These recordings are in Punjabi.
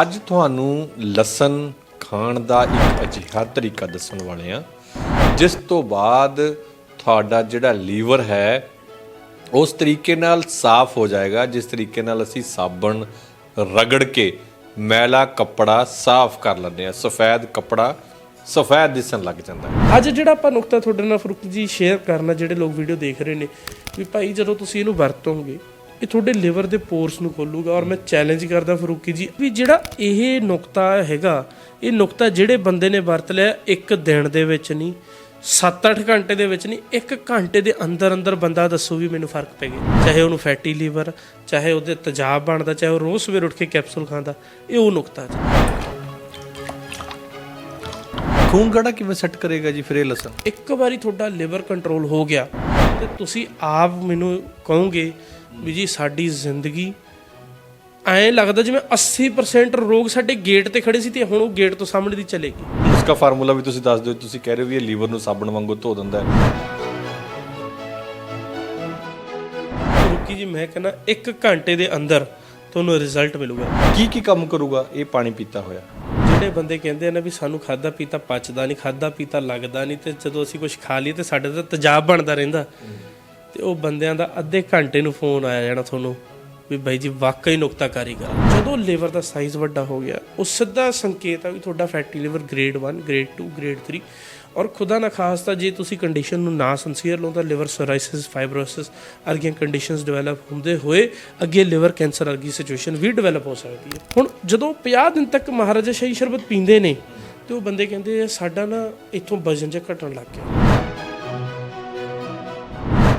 ਅੱਜ ਤੁਹਾਨੂੰ ਲਸਣ ਖਾਣ ਦਾ ਇੱਕ ਅਜਿਹਾ ਤਰੀਕਾ ਦੱਸਣ ਵਾਲੇ ਆ ਜਿਸ ਤੋਂ ਬਾਅਦ ਤੁਹਾਡਾ ਜਿਹੜਾ ਲੀਵਰ ਹੈ, ਉਸ ਤਰੀਕੇ ਨਾਲ ਸਾਫ਼ ਹੋ ਜਾਏਗਾ, ਜਿਸ ਤਰੀਕੇ ਨਾਲ ਅਸੀਂ ਸਾਬਣ ਰਗੜ ਕੇ ਮੈਲਾ ਕੱਪੜਾ ਸਾਫ਼ ਕਰ ਲੈਂਦੇ ਆ ਸਫੈਦ ਕੱਪੜਾ ਸਫੈਦ ਦਿਸਣ ਲੱਗ ਜਾਂਦਾ ਅੱਜ ਜਿਹੜਾ ਆਪਾਂ ਨੁਕਤਾ ਤੁਹਾਡੇ ਨਾਲ ਫਰੂਕ ਜੀ ਸ਼ੇਅਰ ਕਰਨਾ ਜਿਹੜੇ ਲੋਕ ਵੀਡੀਓ ਦੇਖ ਰਹੇ ਨੇ, ਵੀ ਭਾਈ ਜਦੋਂ ਤੁਸੀਂ ਇਹਨੂੰ ਵਰਤੋਗੇ ਇਹ ਤੁਹਾਡੇ ਲਿਵਰ ਦੇ ਪੋਰਸ ਨੂੰ ਖੋਲੂਗਾ ਔਰ ਮੈਂ ਚੈਲੰਜ ਕਰਦਾ ਫਰੂਕੀ ਜੀ ਵੀ ਜਿਹੜਾ ਇਹ ਨੁਕਤਾ ਹੈਗਾ ਇਹ ਨੁਕਤਾ ਜਿਹੜੇ ਬੰਦੇ ਨੇ ਵਰਤ ਲਿਆ ਇੱਕ ਦਿਨ ਦੇ ਵਿੱਚ ਨਹੀਂ 7-8 ਘੰਟੇ ਦੇ ਵਿੱਚ ਨਹੀਂ ਇੱਕ ਘੰਟੇ ਦੇ ਅੰਦਰ ਅੰਦਰ ਬੰਦਾ ਦੱਸੋ ਵੀ ਮੈਨੂੰ ਫ਼ਰਕ ਪੈ ਗਿਆ। ਚਾਹੇ ਉਹਨੂੰ ਫੈਟੀ ਲੀਵਰ ਚਾਹੇ ਉਹਦੇ ਤੇਜ਼ਾਬ ਬਣਦਾ ਚਾਹੇ ਉਹ ਰੋਜ਼ ਸਵੇਰ ਉੱਠ ਕੇ ਕੈਪਸੂਲ ਖਾਂਦਾ ਇਹ ਉਹ ਨੁਕਤਾ ਜੀ। ਖੂਨ ਗੜਾ ਕਿਵੇਂ ਸੈੱਟ ਕਰੇਗਾ ਜੀ ਫਿਰ ਇਹ ਲਸਣ? ਇੱਕ ਵਾਰੀ ਤੁਹਾਡਾ ਲਿਵਰ ਕੰਟਰੋਲ ਹੋ ਗਿਆ ਤੇ ਤੁਸੀਂ ਆਪ ਮੈਨੂੰ ਕਹੋਗੇ ਵੀ ਜੀ ਸਾਡੀ ਜ਼ਿੰਦਗੀ ਐਂ ਲੱਗਦਾ ਜਿਵੇਂ 80% ਰੋਗ ਸਾਡੇ ਗੇਟ ਤੇ ਖੜੇ ਸੀ ਤੇ ਹੁਣ ਉਹ ਗੇਟ ਤੋਂ ਸਾਹਮਣੇ ਦੀ ਚਲੇ ਗਏ ਉਸਕਾ ਫਾਰਮੂਲਾ ਵੀ ਤੁਸੀਂ ਦੱਸ ਦਿਓ ਤੁਸੀਂ ਕਹਿ ਰਹੇ ਹੋ ਵੀ ਇਹ ਲੀਵਰ ਨੂੰ ਸਾਬਣ ਵਾਂਗੂ ਧੋ ਦਿੰਦਾ ਹੈ। ਰੁਕੀ ਜੀ ਮੈਂ ਕਹਿੰਦਾ 1 ਘੰਟੇ ਦੇ ਅੰਦਰ ਤੁਹਾਨੂੰ ਰਿਜ਼ਲਟ ਮਿਲੂਗਾ। ਕੀ ਕੀ ਕੰਮ ਕਰੂਗਾ? ਇਹ ਪਾਣੀ ਪੀਤਾ ਹੋਇਆ। ਜਿਹੜੇ ਬੰਦੇ ਕਹਿੰਦੇ ਨਾ ਵੀ ਸਾਨੂੰ ਖਾਦਾ ਪੀਤਾ ਪਚਦਾ ਨਹੀਂ ਖਾਦਾ ਪੀਤਾ ਲੱਗਦਾ ਨਹੀਂ ਤੇ ਜਦੋਂ ਅਸੀਂ ਕੁਝ ਖਾ ਲਈਏ ਤੇ ਸਾਡੇ ਤਾਂ ਤੇਜ਼ਾਬ ਬਣਦਾ ਰਹਿੰਦਾ। ਤੇ ਉਹ ਬੰਦਿਆਂ ਦਾ ਅੱਧੇ ਘੰਟੇ ਨੂੰ ਫੋਨ ਆਇਆ ਜਾਣਾ ਤੁਹਾਨੂੰ ਵੀ ਬਾਈ ਜੀ ਵਾਕਈ ਨੁਕਤਾਕਾਰੀ ਕਰ ਜਦੋਂ ਲੀਵਰ ਦਾ ਸਾਈਜ਼ ਵੱਡਾ ਹੋ ਗਿਆ, ਉਹ ਸਿੱਧਾ ਸੰਕੇਤ ਆ ਵੀ ਤੁਹਾਡਾ fatty liver grade 1 grade 2 grade 3 ਔਰ ਖੁਦਾ ਨਾ ਖਾਸਤਾ ਜੇ ਤੁਸੀਂ ਕੰਡੀਸ਼ਨ ਨੂੰ ਨਾ ਸੰਸੀਅਰ ਲਓ ਤਾਂ ਲਿਵਰ ਸੋਰਾਇਸਿਸ ਫਾਈਬਰੋਸਿਸ ਅਰਗੀਆਂ ਕੰਡੀਸ਼ਨਸ ਡਿਵੈਲਪ ਹੁੰਦੇ ਹੋਏ ਅੱਗੇ ਲਿਵਰ ਕੈਂਸਰ ਵਰਗੀ ਸਿਚੁਏਸ਼ਨ ਵੀ ਡਿਵੈਲਪ ਹੋ ਸਕਦੀ ਹੈ। ਹੁਣ ਜਦੋਂ 50 ਦਿਨ ਤੱਕ ਮਹਾਰਾਜਾ ਸ਼ਾਹੀ ਸ਼ਰਬਤ ਪੀਂਦੇ ਨੇ ਤੇ ਉਹ ਬੰਦੇ ਕਹਿੰਦੇ ਸਾਡਾ ਨਾ ਇੱਥੋਂ ਵਜਨ ਜਿਹਾ ਘਟਣ ਲੱਗ ਗਿਆ।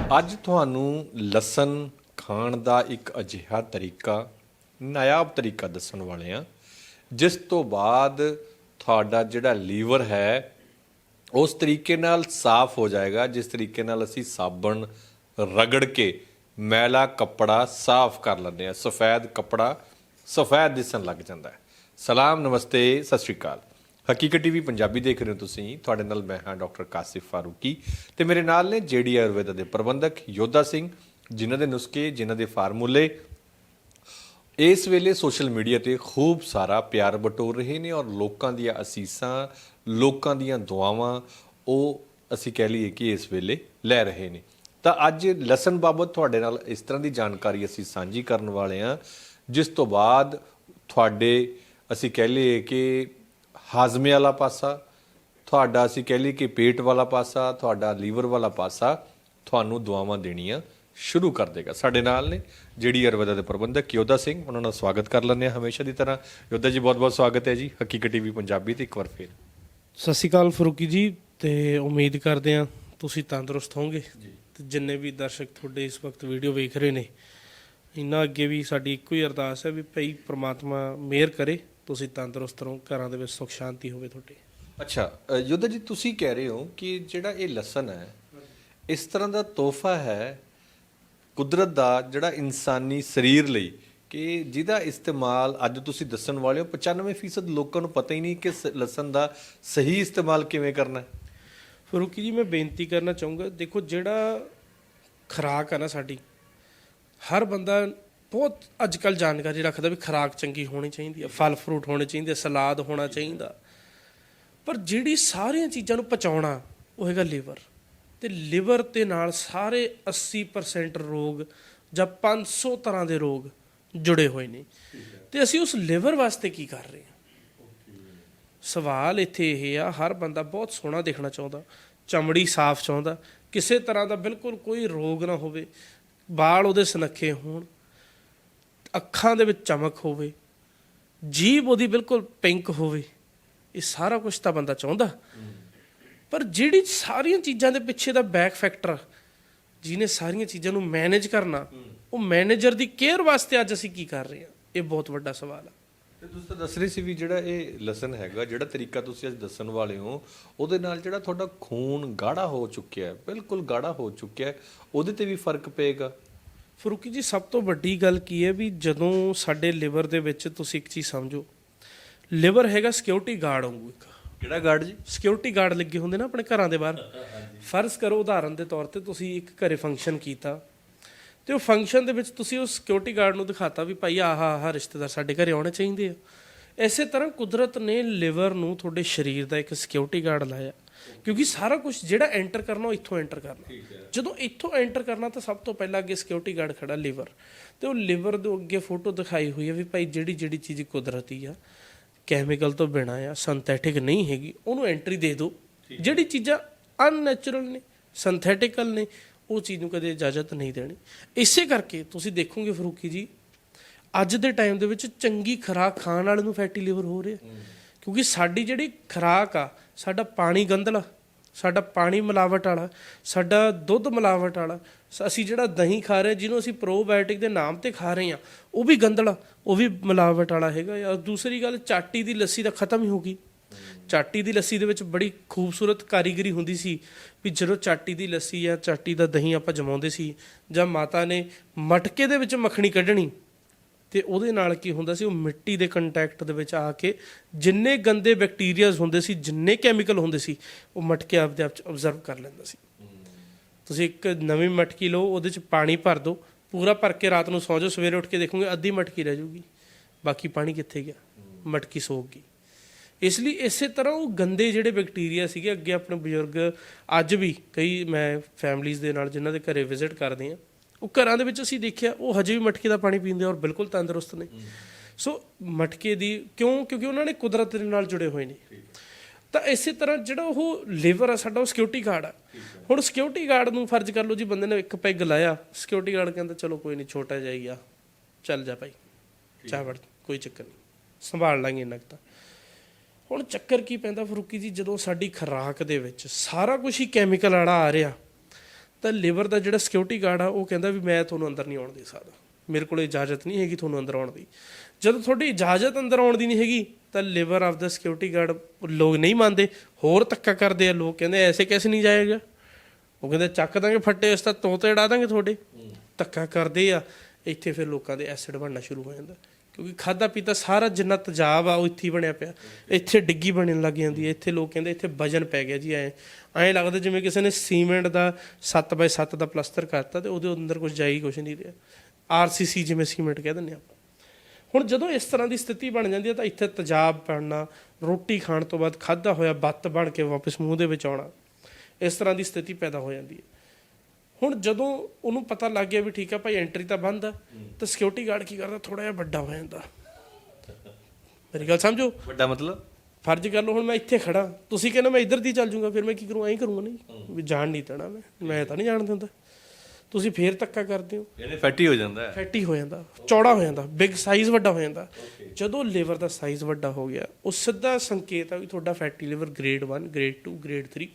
ਅੱਜ ਤੁਹਾਨੂੰ ਲਸਣ ਖਾਣ ਦਾ ਇੱਕ ਅਜਿਹਾ ਤਰੀਕਾ ਨਾਇਆਬ ਤਰੀਕਾ ਦੱਸਣ ਵਾਲੇ ਆ ਜਿਸ ਤੋਂ ਬਾਅਦ ਤੁਹਾਡਾ ਜਿਹੜਾ ਲੀਵਰ ਹੈ, ਉਸ ਤਰੀਕੇ ਨਾਲ ਸਾਫ਼ ਹੋ ਜਾਏਗਾ, ਜਿਸ ਤਰੀਕੇ ਨਾਲ ਅਸੀਂ ਸਾਬਣ ਰਗੜ ਕੇ ਮੈਲਾ ਕੱਪੜਾ ਸਾਫ਼ ਕਰ ਲੈਂਦੇ ਆ ਸਫੈਦ ਕੱਪੜਾ ਸਫੈਦ ਦਿਸਣ ਲੱਗ ਜਾਂਦਾ ਹੈ। ਸਲਾਮ, ਨਮਸਤੇ, ਸਤਿ ਸ਼੍ਰੀ ਅਕਾਲ। ਹਕੀਕਤ ਟੀਵੀ ਪੰਜਾਬੀ ਦੇਖ ਰਹੇ ਹੋ ਤੁਸੀਂ। ਤੁਹਾਡੇ ਨਾਲ ਮੈਂ ਹਾਂ ਡਾਕਟਰ ਕਾਸਿਫ ਫਾਰੂਕੀ ਤੇ ਮੇਰੇ ਨਾਲ ਨੇ ਜੇਡੀ ਆਯੁਰਵੇਦਾ ਦੇ ਪ੍ਰਬੰਧਕ ਯੋਧਾ ਸਿੰਘ, ਜਿਨ੍ਹਾਂ ਦੇ ਨੁਸਖੇ, ਜਿਨ੍ਹਾਂ ਦੇ ਫਾਰਮੂਲੇ। ਇਸ ਵੇਲੇ ਸੋਸ਼ਲ ਮੀਡੀਆ ਤੇ ਖੂਬ ਸਾਰਾ ਪਿਆਰ ਬਟੋਰ ਰਹੇ ਨੇ ਔਰ ਲੋਕਾਂ ਦੀਆਂ ਅਸੀਸਾਂ, ਲੋਕਾਂ ਦੀਆਂ ਦੁਆਵਾਂ, ਉਹ ਅਸੀਂ ਕਹਿ ਲਈਏ ਕਿ ਇਸ ਵੇਲੇ ਲੈ ਰਹੇ ਨੇ। ਤਾਂ ਅੱਜ ਲਸਣ ਬਾਬਤ ਤੁਹਾਡੇ ਨਾਲ ਇਸ ਤਰ੍ਹਾਂ ਦੀ ਜਾਣਕਾਰੀ ਅਸੀਂ ਸਾਂਝੀ ਕਰਨ ਵਾਲੇ ਹਾਂ, ਜਿਸ ਤੋਂ ਬਾਅਦ ਤੁਹਾਡੇ ਅਸੀਂ ਕਹਿ ਲਈਏ ਕਿ ਹਾਜ਼ਮੇ ਵਾਲਾ ਪਾਸਾ ਤੁਹਾਡਾ ਅਸੀਂ ਕਹਿ ਲਈਏ ਕਿ ਪੇਟ ਵਾਲਾ ਪਾਸਾ ਤੁਹਾਡਾ ਲੀਵਰ ਵਾਲਾ ਪਾਸਾ ਤੁਹਾਨੂੰ ਦੁਆਵਾਂ ਦੇਣੀਆਂ ਸ਼ੁਰੂ ਕਰ ਦੇਗਾ। ਸਾਡੇ ਨਾਲ ਨੇ ਜਿਹੜੀ ਆਯੁਰਵੇਦਾ ਦੇ ਪ੍ਰਬੰਧਕ ਯੋਧਾ ਸਿੰਘ ਉਹਨਾਂ ਦਾ ਸਵਾਗਤ ਕਰ ਲੈਂਦੇ ਹਾਂ ਹਮੇਸ਼ਾ ਦੀ ਤਰ੍ਹਾਂ। ਯੋਧਾ ਜੀ ਬਹੁਤ ਬਹੁਤ ਸਵਾਗਤ ਹੈ ਜੀ। ਹਕੀਕਤ ਟੀਵੀ ਪੰਜਾਬੀ ਤੇ ਇੱਕ ਵਾਰ ਫੇਰ। ਸਤਿ ਸ਼੍ਰੀ ਅਕਾਲ ਫਰੂਕੀ ਜੀ ਤੇ ਉਮੀਦ ਕਰਦੇ ਹਾਂ ਤੁਸੀਂ ਤੰਦਰੁਸਤ ਹੋਵੋਗੇ। ਤੇ ਜਿੰਨੇ ਵੀ ਦਰਸ਼ਕ ਤੁਹਾਡੇ ਇਸ ਵਕਤ ਵੀਡੀਓ ਵੇਖ ਰਹੇ ਨੇ ਇਹਨਾਂ ਅੱਗੇ ਵੀ ਸਾਡੀ ਇੱਕੋ ਹੀ ਅਰਦਾਸ ਹੈ ਵੀ ਭਈ ਪ੍ਰਮਾਤਮਾ ਮਿਹਰ ਕਰੇ। ਤੁਸੀਂ ਤੰਦਰੁਸਤ ਰਹੋ ਘਰਾਂ ਦੇ ਵਿੱਚ ਸੁਖ ਸ਼ਾਂਤੀ ਹੋਵੇ ਤੁਹਾਡੇ। ਅੱਛਾ ਯੋਧਾ ਜੀ ਤੁਸੀਂ ਕਹਿ ਰਹੇ ਹੋ ਕਿ ਜਿਹੜਾ ਇਹ ਲਸਣ ਹੈ ਇਸ ਤਰ੍ਹਾਂ ਦਾ ਤੋਹਫਾ ਹੈ ਕੁਦਰਤ ਦਾ ਜਿਹੜਾ ਇਨਸਾਨੀ ਸਰੀਰ ਲਈ ਕਿ ਜਿਹਦਾ ਇਸਤੇਮਾਲ ਅੱਜ ਤੁਸੀਂ ਦੱਸਣ ਵਾਲੇ ਹੋ 95% ਲੋਕਾਂ ਨੂੰ ਪਤਾ ਹੀ ਨਹੀਂ ਕਿ ਲਸਣ ਦਾ ਸਹੀ ਇਸਤੇਮਾਲ ਕਿਵੇਂ ਕਰਨਾ ਹੈ। ਫਰੂਕੀ ਜੀ ਮੈਂ ਬੇਨਤੀ ਕਰਨਾ ਚਾਹੂੰਗਾ ਦੇਖੋ ਜਿਹੜਾ ਖੁਰਾਕ ਆ ਨਾ ਸਾਡੀ ਹਰ ਬੰਦਾ ਬਹੁਤ ਅੱਜ ਕੱਲ ਜਾਣਕਾਰੀ ਰੱਖਦਾ ਵੀ ਖੁਰਾਕ ਚੰਗੀ ਹੋਣੀ ਚਾਹੀਦੀ ਹੈ ਫਲ ਫਰੂਟ ਹੋਣੇ ਚਾਹੀਦੇ ਸਲਾਦ ਹੋਣਾ ਚਾਹੀਦਾ। ਪਰ ਜਿਹੜੀ ਸਾਰੀਆਂ ਚੀਜ਼ਾਂ ਨੂੰ ਪਚਾਉਣਾ, ਉਹ ਹੈਗਾ ਲੀਵਰ। ਤੇ ਲੀਵਰ ਤੇ ਨਾਲ ਸਾਰੇ 80% ਰੋਗ ਜਾਂ 500 ਤਰ੍ਹਾਂ ਦੇ ਰੋਗ ਜੁੜੇ ਹੋਏ ਨੇ। ਤੇ ਅਸੀਂ ਉਸ ਲਿਵਰ ਵਾਸਤੇ ਕੀ ਕਰ ਰਹੇ ਹਾਂ? ਸਵਾਲ ਇੱਥੇ ਇਹ ਆ, ਹਰ ਬੰਦਾ ਬਹੁਤ ਸੋਹਣਾ ਦੇਖਣਾ ਚਾਹੁੰਦਾ, ਚਮੜੀ ਸਾਫ਼ ਚਾਹੁੰਦਾ, ਕਿਸੇ ਤਰ੍ਹਾਂ ਦਾ ਬਿਲਕੁਲ ਕੋਈ ਰੋਗ ਨਾ ਹੋਵੇ, ਵਾਲ ਉਹਦੇ ਸੁਨੱਖੇ ਹੋਣ ਅੱਖਾਂ ਦੇ ਵਿੱਚ ਚਮਕ ਹੋਵੇ, ਜੀਭ ਉਹਦੀ ਬਿਲਕੁਲ ਪਿੰਕ ਹੋਵੇ, ਇਹ ਸਾਰਾ ਕੁਝ ਤਾਂ ਬੰਦਾ ਚਾਹੁੰਦਾ। ਪਰ ਜਿਹੜੀ ਸਾਰੀਆਂ ਚੀਜ਼ਾਂ ਦੇ ਪਿੱਛੇ ਦਾ ਬੈਕ ਫੈਕਟਰ ਜਿਹਨੇ ਸਾਰੀਆਂ ਚੀਜ਼ਾਂ ਨੂੰ ਮੈਨੇਜ ਕਰਨਾ, ਉਹ ਮੈਨੇਜਰ ਦੀ ਕੇਅਰ ਵਾਸਤੇ ਅੱਜ ਅਸੀਂ ਕੀ ਕਰ ਰਹੇ ਹਾਂ? ਇਹ ਬਹੁਤ ਵੱਡਾ ਸਵਾਲ ਆ। ਤੇ ਤੁਸੀਂ ਤਾਂ ਦੱਸ ਰਹੇ ਸੀ ਵੀ ਜਿਹੜਾ ਇਹ ਲਸਣ ਹੈਗਾ, ਜਿਹੜਾ ਤਰੀਕਾ ਤੁਸੀਂ ਅੱਜ ਦੱਸਣ ਵਾਲੇ ਹੋ, ਉਹਦੇ ਨਾਲ ਜਿਹੜਾ ਤੁਹਾਡਾ ਖੂਨ ਗਾੜਾ ਹੋ ਚੁੱਕਿਆ ਹੈ, ਬਿਲਕੁਲ ਗਾੜਾ ਹੋ ਚੁੱਕਿਆ ਹੈ, ਉਹਦੇ ਤੇ ਵੀ ਫ਼ਰਕ ਪਏਗਾ? ਫਰੂਕੀ ਜੀ ਸਭ ਤੋਂ ਵੱਡੀ ਗੱਲ ਕੀ ਹੈ ਵੀ ਜਦੋਂ ਸਾਡੇ ਲਿਵਰ ਦੇ ਵਿੱਚ ਤੁਸੀਂ ਇੱਕ ਚੀਜ਼ ਸਮਝੋ ਲਿਵਰ ਹੈਗਾ ਸਿਕਿਉਰਿਟੀ ਗਾਰਡ ਵਾਂਗੂ ਇੱਕ। ਕਿਹੜਾ ਗਾਰਡ ਜੀ? ਸਿਕਿਉਰਿਟੀ ਗਾਰਡ ਲੱਗੇ ਹੁੰਦੇ ਨਾ ਆਪਣੇ ਘਰਾਂ ਦੇ ਬਾਹਰ। ਫਰਜ਼ ਕਰੋ ਉਦਾਹਰਨ ਦੇ ਤੌਰ ਤੇ ਤੁਸੀਂ ਇੱਕ ਘਰੇ ਫੰਕਸ਼ਨ ਕੀਤਾ ਤੇ ਉਹ ਫੰਕਸ਼ਨ ਦੇ ਵਿੱਚ ਤੁਸੀਂ ਉਸ ਸਿਕਿਉਰਿਟੀ ਗਾਰਡ ਨੂੰ ਦਿਖਾਤਾ ਵੀ ਭਾਈ ਆਹ ਆਹ ਰਿਸ਼ਤੇਦਾਰ ਸਾਡੇ ਘਰੇ ਆਉਣੇ ਚਾਹੀਦੇ ਆ। ਇਸੇ ਤਰ੍ਹਾਂ ਕੁਦਰਤ ਨੇ ਲਿਵਰ ਨੂੰ ਤੁਹਾਡੇ ਸਰੀਰ ਦਾ ਇੱਕ ਸਿਕਿਉਰਿਟੀ ਗਾਰਡ ਲਾਇਆ। ਕਿਉਂਕਿ ਸਾਰਾ ਕੁਝ ਜਿਹੜਾ ਐਂਟਰ ਕਰਨਾ ਉਹ ਇੱਥੋਂ ਐਂਟਰ ਕਰਨਾ। ਜਦੋਂ ਇੱਥੋਂ ਐਂਟਰ ਕਰਨਾ ਤਾਂ ਸਭ ਤੋਂ ਪਹਿਲਾਂ ਅੱਗੇ ਸਿਕਿਉਰਿਟੀ ਗਾਰਡ ਖੜਾ ਲਿਵਰ ਤੇ ਉਹ ਲਿਵਰ ਦੇ ਅੱਗੇ ਫੋਟੋ ਦਿਖਾਈ ਹੋਈ ਹੈ ਵੀ ਭਾਈ ਜਿਹੜੀ ਜਿਹੜੀ ਚੀਜ਼ ਕੁਦਰਤੀ ਆ ਕੈਮੀਕਲ ਤੋਂ ਬਿਨਾ ਆ ਸਿੰਥੈਟਿਕ ਨਹੀਂ ਹੈਗੀ ਉਹਨੂੰ ਐਂਟਰੀ ਦੇ ਦਿਓ। ਜਿਹੜੀ ਚੀਜ਼ਾਂ ਅਨਨੈਚੁਰਲ ਨੇ ਸਿੰਥੈਟਿਕਲ ਨੇ ਉਹ ਚੀਜ਼ ਨੂੰ ਕਦੇ ਇਜਾਜ਼ਤ ਨਹੀਂ ਦੇਣੀ। ਇਸੇ ਕਰਕੇ ਤੁਸੀਂ ਦੇਖੋਗੇ ਫਰੂਕੀ ਜੀ ਅੱਜ ਦੇ ਟਾਈਮ ਦੇ ਵਿੱਚ ਚੰਗੀ ਖੁਰਾਕ ਖਾਣ ਵਾਲੇ ਨੂੰ ਫੈਟੀ ਲਿਵਰ ਹੋ ਰਿਹਾ। ਕਿਉਂਕਿ ਸਾਡੀ ਜਿਹੜੀ ਖੁਰਾਕ ਆ, ਸਾਡਾ ਪਾਣੀ ਗੰਧਲਾ ਸਾਡਾ ਪਾਣੀ ਮਿਲਾਵਟ ਵਾਲਾ ਸਾਡਾ ਦੁੱਧ ਮਿਲਾਵਟ ਵਾਲਾ ਸ- ਅਸੀਂ ਜਿਹੜਾ ਦਹੀਂ ਖਾ ਰਹੇ, ਜਿਹਨੂੰ ਅਸੀਂ ਪ੍ਰੋਬਾਇਓਟਿਕ ਦੇ ਨਾਮ ਤੇ ਖਾ ਰਹੇ ਆ ਉਹ ਵੀ ਗੰਧਲਾ ਉਹ ਵੀ ਮਿਲਾਵਟ ਵਾਲਾ ਹੈਗਾ ਔਰ ਦੂਸਰੀ ਗੱਲ, ਚਾਟੀ ਦੀ ਲੱਸੀ ਤਾਂ ਖਤਮ ਹੀ ਹੋ ਗਈ। ਚਾਟੀ ਦੀ ਲੱਸੀ ਦੇ ਵਿੱਚ ਬੜੀ ਖੂਬਸੂਰਤ ਕਾਰੀਗਰੀ ਹੁੰਦੀ ਸੀ ਵੀ ਜਦੋਂ ਚਾਟੀ ਦੀ ਲੱਸੀ ਜਾਂ ਚਾਟੀ ਦਾ ਦਹੀਂ ਆਪਾਂ ਜਮਾਉਂਦੇ ਸੀ ਜਾਂ ਮਾਤਾ ਨੇ ਮਟਕੇ ਦੇ ਵਿੱਚ ਮੱਖਣੀ ਕੱਢਣੀ ਤੇ ਉਹਦੇ ਨਾਲ ਕੀ ਹੁੰਦਾ ਸੀ, ਉਹ ਮਿੱਟੀ ਦੇ ਕੰਟੈਕਟ ਦੇ ਵਿੱਚ ਆ ਕੇ ਜਿੰਨੇ ਗੰਦੇ ਬੈਕਟੀਰੀਆਜ਼ ਹੁੰਦੇ ਸੀ, ਜਿੰਨੇ ਕੈਮੀਕਲ ਹੁੰਦੇ ਸੀ, ਉਹ ਮਟਕੇ ਆਪਦੇ ਆਪ ਚ ਆਬਜ਼ਰਵ ਕਰ ਲੈਂਦਾ ਸੀ। ਤੁਸੀਂ ਇੱਕ ਨਵੀਂ ਮਟਕੀ ਲਓ, ਉਹਦੇ ਚ ਪਾਣੀ ਭਰ ਦਿਓ ਪੂਰਾ ਭਰ ਕੇ ਰਾਤ ਨੂੰ ਸੌਂ ਜਾਓ, ਸਵੇਰੇ ਉੱਠ ਕੇ ਦੇਖੋਗੇ ਅੱਧੀ ਮਟਕੀ ਰਹਿ ਜੂਗੀ ਬਾਕੀ ਪਾਣੀ ਕਿੱਥੇ ਗਿਆ? ਮਟਕੀ ਸੋਕ ਗਈ। ਇਸ ਲਈ ਇਸੇ ਤਰ੍ਹਾਂ ਉਹ ਗੰਦੇ ਜਿਹੜੇ ਬੈਕਟੀਰੀਆ ਸੀਗੇ, ਅੱਗੇ ਆਪਣੇ ਬਜ਼ੁਰਗ, ਅੱਜ ਵੀ ਕਈ ਮੈਂ ਫੈਮਲੀਆਂ ਦੇ ਨਾਲ ਜਿਨ੍ਹਾਂ ਦੇ ਘਰੇ ਵਿਜ਼ਿਟ ਕਰਦੇ ਆ ਉਹ ਘਰਾਂ ਦੇ ਵਿੱਚ ਅਸੀਂ ਦੇਖਿਆ ਉਹ ਹਜੇ ਵੀ ਮਟਕੇ ਦਾ ਪਾਣੀ ਪੀਂਦੇ ਆ ਔਰ ਬਿਲਕੁਲ ਤੰਦਰੁਸਤ ਨੇ। ਸੋ ਮਟਕੇ ਦੀ ਕਿਉਂ? ਕਿਉਂਕਿ ਉਹਨਾਂ ਨੇ ਕੁਦਰਤ ਦੇ ਨਾਲ ਜੁੜੇ ਹੋਏ ਨੇ। ਤਾਂ ਇਸੇ ਤਰ੍ਹਾਂ ਜਿਹੜਾ ਉਹ ਲੇਬਰ ਆ ਸਾਡਾ ਉਹ ਸਿਕਿਉਰਿਟੀ ਗਾਰਡ ਆ। ਹੁਣ ਸਿਕਿਉਰਿਟੀ ਗਾਰਡ ਨੂੰ ਫਰਜ਼ ਕਰ ਲਓ ਜੀ ਬੰਦੇ ਨੇ ਇੱਕ ਪੈਗ ਲਾਇਆ ਸਿਕਿਉਰਿਟੀ ਗਾਰਡ ਕਹਿੰਦਾ ਚਲੋ ਕੋਈ ਨਹੀਂ ਛੋਟਾ ਹੀ ਆ। ਚੱਲ ਜਾ ਭਾਈ ਚਾਹ ਵੜ ਕੋਈ ਚੱਕਰ ਨਹੀਂ। ਸੰਭਾਲ ਲਾਂਗੇ ਇੰਨਾ ਤਾਂ। ਹੁਣ ਚੱਕਰ ਕੀ ਪੈਂਦਾ ਫਰੂਕੀ ਜੀ ਜਦੋਂ ਸਾਡੀ ਖੁਰਾਕ ਦੇ ਵਿੱਚ ਸਾਰਾ ਕੁਝ ਹੀ ਕੈਮੀਕਲ ਵਾਲਾ ਆ ਰਿਹਾ ਤਾਂ ਲਿਵਰ ਦਾ ਜਿਹੜਾ ਸਿਕਿਉਰਿਟੀ ਗਾਰਡ ਆ ਉਹ ਕਹਿੰਦਾ ਵੀ ਮੈਂ ਤੁਹਾਨੂੰ ਅੰਦਰ ਨਹੀਂ ਆਉਣ ਦੇ ਸਕਦਾ। ਮੇਰੇ ਕੋਲ ਇਜਾਜ਼ਤ ਨਹੀਂ ਹੈਗੀ ਤੁਹਾਨੂੰ ਅੰਦਰ ਆਉਣ ਦੀ। ਜਦੋਂ ਤੁਹਾਡੀ ਇਜਾਜ਼ਤ ਅੰਦਰ ਆਉਣ ਦੀ ਨਹੀਂ ਹੈਗੀ ਤਾਂ ਲਿਵਰ ਆਫ ਦਾ ਸਿਕਿਉਰਿਟੀ ਗਾਰਡ ਲੋਕ ਨਹੀਂ ਮੰਨਦੇ। ਹੋਰ ਧੱਕਾ ਕਰਦੇ ਆ ਲੋਕ ਕਹਿੰਦੇ ਐਸੇ ਕੈਸੇ ਨਹੀਂ ਜਾਏਗਾ? ਉਹ ਕਹਿੰਦੇ ਚੱਕ ਦਾਂਗੇ ਫੱਟੇ ਇਸ ਤਾਂ ਤੋਤੇ ਡਾ ਦਾਂਗੇ ਤੁਹਾਡੇ। ਧੱਕਾ ਕਰਦੇ ਆ। ਇੱਥੇ ਫਿਰ ਲੋਕਾਂ ਦੇ ਐਸਿਡ ਬਣਨਾ ਸ਼ੁਰੂ ਹੋ ਜਾਂਦਾ। ਕਿਉਂਕਿ ਖਾਦਾ ਪੀਤਾ ਸਾਰਾ ਜਿੰਨਾ ਤਜਾਬ ਆ, ਉਹ ਇੱਥੇ ਹੀ ਬਣਿਆ ਪਿਆ। ਇੱਥੇ ਡਿੱਗੀ ਬਣਨ ਲੱਗ ਜਾਂਦੀ ਹੈ। ਇੱਥੇ ਲੋਕ ਕਹਿੰਦੇ ਇੱਥੇ ਵਜਨ ਪੈ ਗਿਆ ਜੀ, ਐ ਐਂ ਲੱਗਦਾ ਜਿਵੇਂ ਕਿਸੇ ਨੇ ਸੀਮੈਂਟ ਦਾ 7x7 ਦਾ ਪਲਸਤਰ ਕਰਤਾ ਤੇ ਉਹਦੇ ਅੰਦਰ ਕੁਝ ਜਾਈ ਕੁਝ ਨਹੀਂ ਰਿਹਾ। ਆਰਸੀਸੀ ਜਿਵੇਂ ਸੀਮੈਂਟ ਕਹਿ ਦਿੰਦੇ ਆਪਾਂ। ਹੁਣ ਜਦੋਂ ਇਸ ਤਰ੍ਹਾਂ ਦੀ ਸਥਿਤੀ ਬਣ ਜਾਂਦੀ ਹੈ ਤਾਂ ਇੱਥੇ ਤਜਾਬ ਪੈਣਾ ਰੋਟੀ ਖਾਣ ਤੋਂ ਬਾਅਦ ਖਾਦਾ ਹੋਇਆ ਬੱਤ ਬਣ ਕੇ ਵਾਪਸ ਮੂੰਹ ਦੇ ਵਿੱਚ ਆਉਣਾ, ਇਸ ਤਰ੍ਹਾਂ ਦੀ ਸਥਿਤੀ ਪੈਦਾ ਹੋ ਜਾਂਦੀ ਹੈ। ਹੁਣ ਜਦੋਂ ਉਹਨੂੰ ਪਤਾ ਲੱਗ ਗਿਆ ਵੀ ਠੀਕ ਆ ਭਾਈ ਐਂਟਰੀ ਤਾਂ ਬੰਦ ਆ ਤਾਂ ਸਿਕਿਉਰਿਟੀ ਗਾਰਡ ਕੀ ਕਰਦਾ? ਥੋੜਾ ਜਿਹਾ ਵੱਡਾ ਹੋ ਜਾਂਦਾ। ਮੇਰੀ ਗੱਲ ਸਮਝੋ? ਵੱਡਾ ਮਤਲਬ? ਫਰਜ਼ ਕਰ ਲਓ ਹੁਣ ਮੈਂ ਇੱਥੇ ਖੜਾ ਤੁਸੀਂ ਕਹਿੰਦੇ ਮੈਂ ਇੱਧਰ ਦੀ ਚੱਲ ਜਾਊਂਗਾ ਫਿਰ ਮੈਂ ਕੀ ਕਰੂੰ? ਐਂ ਕਰੂੰਗਾ ਨਹੀਂ। ਵੀ ਜਾਣ ਨਹੀਂ ਦੇਣਾ ਮੈਂ। ਮੈਂ ਤਾਂ ਨਹੀਂ ਜਾਣ ਦਿੰਦਾ। ਤੁਸੀਂ ਫੇਰ ਧੱਕਾ ਕਰਦੇ ਹੋ। ਇਹਨੇ ਫੈਟੀ ਹੋ ਜਾਂਦਾ ਹੈ। ਫੈਟੀ ਹੋ ਜਾਂਦਾ। ਚੌੜਾ ਹੋ ਜਾਂਦਾ। ਬਿਗ ਸਾਈਜ਼ ਵੱਡਾ ਹੋ ਜਾਂਦਾ। ਜਦੋਂ ਲਿਵਰ ਦਾ ਸਾਈਜ਼ ਵੱਡਾ ਹੋ ਗਿਆ ਉਹ ਸਿੱਧਾ ਸੰਕੇਤ ਆ ਵੀ ਤੁਹਾਡਾ fatty liver grade 1 grade 2 grade 3